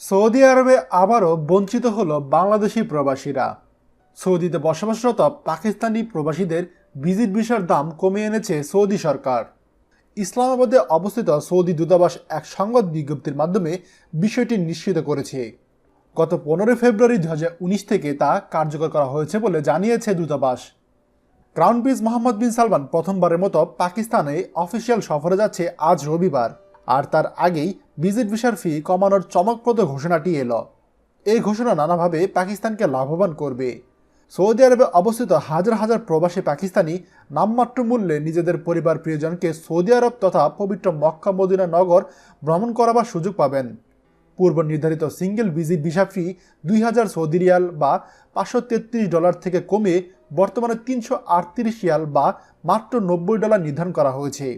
Saudi আরবে আবারও বঞ্চিত হলো বাংলাদেশি প্রবাসীরা। সৌদিতে বসবাসরত পাকিস্তানি প্রবাসীদের ভিজিট ভিসার দাম কমিয়ে এনেছে সৌদি সরকার। ইসলামাবাদে অবস্থিত সৌদি দূতাবাস এক সংবাদ বিজ্ঞপ্তির মাধ্যমে বিষয়টি নিশ্চিত করেছে। গত পনেরোই ফেব্রুয়ারি দু হাজার উনিশ থেকে তা কার্যকর করা হয়েছে বলে জানিয়েছে দূতাবাস। Crown prince Mohammed bin Salman প্রথমবারের মতো পাকিস্তানে অফিসিয়াল সফরে যাচ্ছে আজ রবিবার, আর তার আগেই ভিজিট ভিসার ফি কমানোর চমকপ্রদ ঘোষণাটি এলো। এই ঘোষণা নানাভাবে পাকিস্তানকে লাভবান করবে। সৌদি আরবে অবস্থিত হাজার হাজার প্রবাসী পাকিস্তানি নামমাত্র মূল্যে নিজেদের পরিবার প্রিয়জনকে সৌদি আরব তথা পবিত্র মক্কা, মদিনা নগর ভ্রমণ করাবার সুযোগ পাবেন। পূর্ব নির্ধারিত সিঙ্গেল ভিজিট ভিসা ফি দুই হাজার সৌদি রিয়াল বা পাঁচশো তেত্রিশ ডলার থেকে কমে বর্তমানে তিনশো আটত্রিশ রিয়াল বা মাত্র নব্বই ডলার নির্ধারণ করা হয়েছে।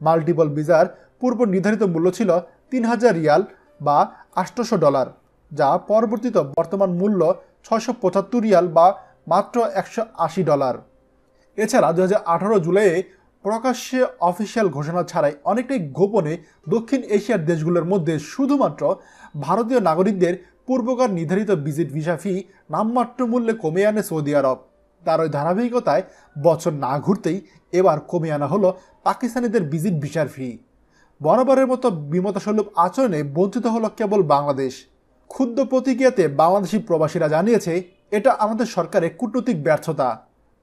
মাল্টিপল ভিসার পূর্ব নির্ধারিত মূল্য ছিল তিন হাজার রিয়াল বা আটশোশো ডলার, যা পরবর্তীতে বর্তমান মূল্য ছশো পঁচাত্তর রিয়াল বা মাত্র একশো আশি ডলার। এছাড়া দু হাজার আঠারো জুলাইয়ে প্রকাশ্যে অফিসিয়াল ঘোষণা ছাড়াই অনেকটাই গোপনে দক্ষিণ এশিয়ার দেশগুলোর মধ্যে শুধুমাত্র ভারতীয় নাগরিকদের পূর্বকার নির্ধারিত ভিজিট ভিসা ফি নামমাত্র মূল্যে কমে আনে সৌদি আরব। তার ওই ধারাবাহিকতায় বছর না ঘুরতেই এবার কমে আনা হলো পাকিস্তানিদের ভিজিট ভিসার ফি। বরাবরের মতো বিমতস্বরূপ আচরণে বঞ্চিত হলো কেবল বাংলাদেশ। ক্ষুদ্র প্রতিক্রিয়াতে বাংলাদেশি প্রবাসীরা জানিয়েছে, এটা আমাদের সরকারের কূটনৈতিক ব্যর্থতা।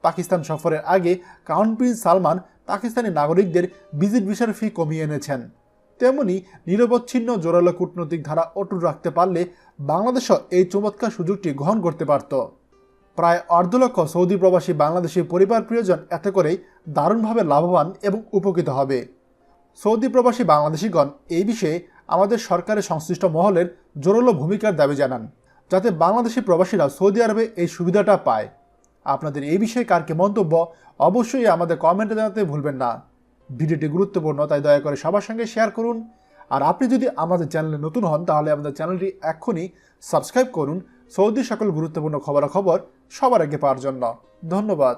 পাকিস্তান সফরের আগে ক্রাউন প্রিন্স সালমান পাকিস্তানি নাগরিকদের ভিজিট ভিসার ফি কমিয়ে এনেছেন। তেমনি নিরবচ্ছিন্ন জোরালো কূটনৈতিক ধারা অটুট রাখতে পারলে বাংলাদেশও এই চমৎকার সুযোগটি গ্রহণ করতে পারত। প্রায় অর্ধ লক্ষ সৌদি প্রবাসী বাংলাদেশি পরিবার প্রিয়জন এতে করেই দারুণভাবে লাভবান এবং উপকৃত হবে। সৌদি প্রবাসী বাংলাদেশিগণ এই বিষয়ে আমাদের সরকারের সংশ্লিষ্ট মহলের জোরালো ভূমিকার দাবি জানান, যাতে বাংলাদেশি প্রবাসীরা সৌদি আরবে এই সুবিধাটা পায়। আপনাদের এই বিষয়ে কার কি মন্তব্য, অবশ্যই আমাদের কমেন্টে জানাতে ভুলবেন না। ভিডিওটি গুরুত্বপূর্ণ, তাই দয়া করে সবার সঙ্গে শেয়ার করুন। আর আপনি যদি আমাদের চ্যানেলে নতুন হন, তাহলে আমাদের চ্যানেলটি এক্ষুনি সাবস্ক্রাইব করুন। সৌদি সকল গুরুত্বপূর্ণ খবরাখবর সবার আগে পাওয়ার জন্য। ধন্যবাদ।